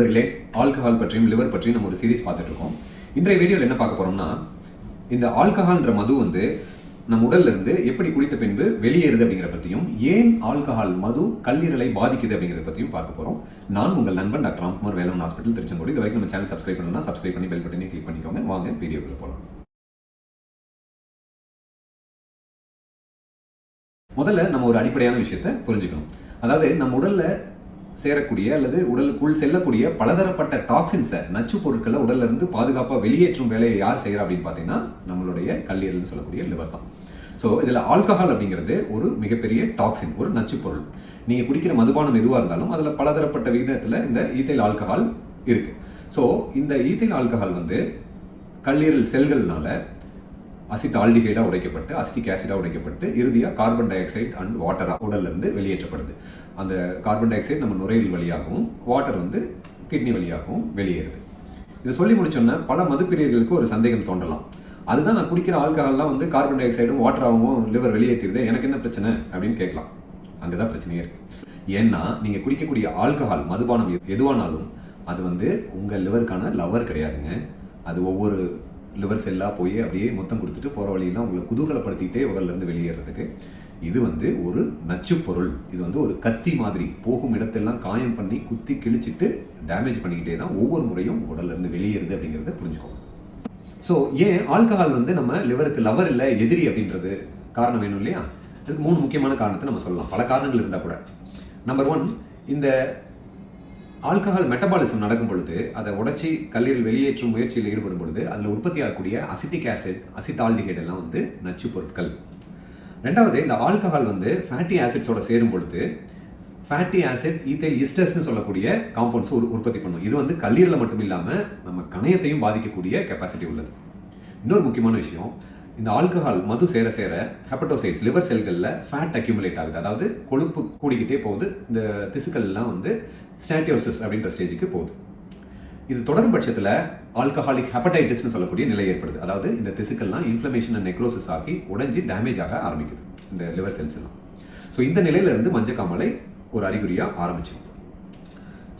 நண்பர்களே ஆல்கஹால் பற்றியும் லிவர் பற்றியும் நம்ம ஒரு சீரிஸ் பார்த்துட்டு இருக்கோம் இன்றைய வீடியோவில் என்ன பார்க்க போறோம்னா இந்த ஆல்கஹால்ன்ற மது வந்து நம் உடல்ல இருந்து எப்படி குடித்த பின்பு வெளியேறுது அப்படிங்கிற பற்றியும் ஏன் ஆல்கஹால் மது கல்லீரலை பாதிக்குது அப்படிங்கிறத பற்றியும் பார்க்க போறோம். நான் உங்கள் நண்பன் டாக்டர் ராம்குமார் வேலன் ஹாஸ்பிட்டல் திருச்செங்கோடு. இது வரைக்கும் நம்ம சேனல் சப்ஸ்கிரைப் பண்ணணும்னா சப்ஸ்கிரைப் பண்ணி பெல் பட்டனே கிளிக் பண்ணிக்கோங்க. வாங்க வீடியோக்குள்ள போகலாம் முதல்ல நம்ம ஒரு அடிப்படையான விஷயத்தை புரிஞ்சுக்கணும். அதாவது நம்ம உடல்ல சேரக்கூடிய அல்லது உடலுக்குள் செல்லக்கூடிய பலதரப்பட்ட டாக்ஸின்ஸை நச்சு பொருட்களை உடல்ல இருந்து பாதுகாப்பாக வெளியேற்றும் வேலையை யார் செய்கிறா அப்படின்னு பார்த்தீங்கன்னா நம்மளுடைய கல்லீரல்னு சொல்லக்கூடிய லிவர் தான். ஸோ இதில் ஆல்கஹால் அப்படிங்கிறது ஒரு மிகப்பெரிய டாக்ஸின் ஒரு நச்சு பொருள். நீங்கள் குடிக்கிற மதுபானம் எதுவாக இருந்தாலும் அதில் பலதரப்பட்ட விகிதத்தில் இந்த ஈத்தைல் ஆல்கஹால் இருக்கு. ஸோ இந்த ஈத்தைல் ஆல்கஹால் வந்து கல்லீரல் செல்கள்னால அசிட் ஆல்டிஹைடாக உடைக்கப்பட்டு அசிட்டிக் ஆசிடாக உடைக்கப்பட்டு இறுதியாக கார்பன் டை ஆக்சைடு அண்ட் வாட்டராக உடல்லேருந்து வெளியேற்றப்படுது. அந்த கார்பன் டை ஆக்சைடு நம்ம நுரையீரல் வழியாகவும் வாட்டர் வந்து கிட்னி வழியாகவும் வெளியேறுது. இதை சொல்லி முடிச்சோன்னா பல மதுப்பிரியர்களுக்கு ஒரு சந்தேகம் தோன்றலாம். அதுதான் நான் குடிக்கிற ஆல்கஹால்லாம் வந்து கார்பன் டை ஆக்சைடும் வாட்டராகவும் லிவர் வெளியேற்றிடுது எனக்கு என்ன பிரச்சனை? அப்படின்னு கேட்கலாம். அங்கதான் பிரச்சனையே இருக்கு. ஏன்னா நீங்க குடிக்கக்கூடிய ஆல்கஹால் மதுபானம் எதுவானாலும் அது வந்து உங்க லிவருக்கான லவர் கிடையாதுங்க. அது ஒவ்வொரு லிவர் செல்லா போய் அப்படியே மொத்தம் கொடுத்துட்டு போகிற வழியெல்லாம் உங்களை குதூகலப்படுத்திட்டே உடல்லேருந்து வெளியேறதுக்கு இது வந்து ஒரு நச்சு பொருள். இது வந்து ஒரு கத்தி மாதிரி. போகும் இடத்தெல்லாம் காயம் பண்ணி குத்தி கிழிச்சிட்டு டேமேஜ் பண்ணிக்கிட்டே தான் ஒவ்வொரு முறையும் உடல்லேருந்து வெளியேறுது அப்படிங்கிறத புரிஞ்சுக்கோங்க. ஸோ ஏன் ஆல்கஹால் வந்து நம்ம லிவருக்கு லவர் இல்லை எதிரி அப்படின்றது காரணம் வேணும் இல்லையா? அதுக்கு மூணு முக்கியமான காரணத்தை நம்ம சொல்லலாம். பல காரணங்கள் இருந்தால் கூட. நம்பர் ஒன் இந்த ஆல்கஹால் மெட்டபாலிசம் நடக்கும் பொழுது அதை உடச்சி கல்லீரல் வெளியேற்றும் முயற்சியில் ஈடுபடும் பொழுது அதில் உற்பத்தி ஆகக்கூடிய அசிட்டிக் ஆசிட் அசிட்டால்டிஹைட் எல்லாம் வந்து நச்சு பொருட்கள். ரெண்டாவது இந்த ஆல்கஹால் வந்து ஃபேட்டி ஆசிட்ஸோட சேரும் பொழுது ஃபேட்டி ஆசிட் ஈத்தைல் இஸ்டர்ஸ்னு சொல்லக்கூடிய காம்பவுண்ட்ஸ் உற்பத்தி பண்ணும். இது வந்து கல்லீரலை மட்டும் இல்லாமல் நம்ம கணையத்தையும் பாதிக்கக்கூடிய கெப்பாசிட்டி உள்ளது. இன்னொரு முக்கியமான விஷயம் இந்த ஆல்கஹால் மது சேர சேர ஹெப்படோசைஸ் லிவர் செல்களில் ஃபேட் அக்யூமுலேட் ஆகுது. அதாவது கொழுப்பு கூடிக்கிட்டே போகுது. இந்த திசுக்கள் எல்லாம் வந்து ஸ்டாட்டியோசிஸ் அப்படின்ற ஸ்டேஜுக்கு போகுது. இது தொடரும் பட்சத்தில் ஆல்கஹாலிக் ஹெப்படைட்டிஸ்னு சொல்லக்கூடிய நிலை ஏற்படுது. அதாவது இந்த திசுக்கள்லாம் இன்ஃப்ளமேஷன் அண்ட் நெக்ரோசிஸ் ஆகி உடஞ்சி டேமேஜ் ஆக ஆரம்பிக்குது. இந்த லிவர் செல்ஸ் எல்லாம். ஸோ இந்த நிலையிலிருந்து மஞ்சக்காமலை ஒரு அறிகுறியாக ஆரம்பிச்சிடும்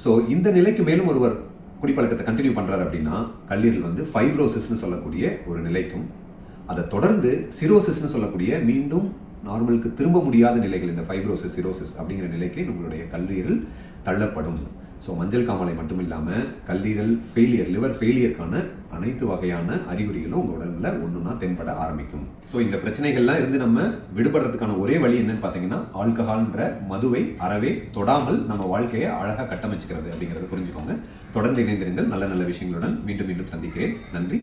ஸோ இந்த நிலைக்கு மேலும் ஒருவர் குடிப்பழக்கத்தை கண்டினியூ பண்றாரு அப்படின்னா கல்லீரல் வந்து ஃபைப்ரோசிஸ்னு சொல்லக்கூடிய ஒரு நிலைக்கும் அதை தொடர்ந்து சிரோசிஸ்னு சொல்லக்கூடிய மீண்டும் நார்மலுக்கு திரும்ப முடியாத நிலைகள் இந்த ஃபைப்ரோசிஸ் சிரோசிஸ் அப்படிங்கிற நிலைக்கு நம்மளுடைய கல்லீரல் தள்ளப்படும். ஸோ மஞ்சள் காமாலை மட்டும் இல்லாமல் கல்லீரல் ஃபெயிலியர் லிவர் ஃபெயிலியருக்கான அனைத்து வகையான அறிகுறிகளும் உங்கள் உடலில் ஒன்றுனா தென்பட ஆரம்பிக்கும். ஸோ இந்த பிரச்சனைகள்லாம் இருந்து நம்ம விடுபடுறதுக்கான ஒரே வழி என்னன்னு பார்த்தீங்கன்னா ஆல்கஹால்ன்ற மதுவை அறவே தொடாமல் நம்ம வாழ்க்கையை அழகாக கட்டமைச்சுக்கிறது அப்படிங்கிறத புரிஞ்சுக்கோங்க. தொடர்ந்து இணைந்திருங்கள். நல்ல நல்ல விஷயங்களுடன் மீண்டும் மீண்டும் சந்திக்கிறேன். நன்றி.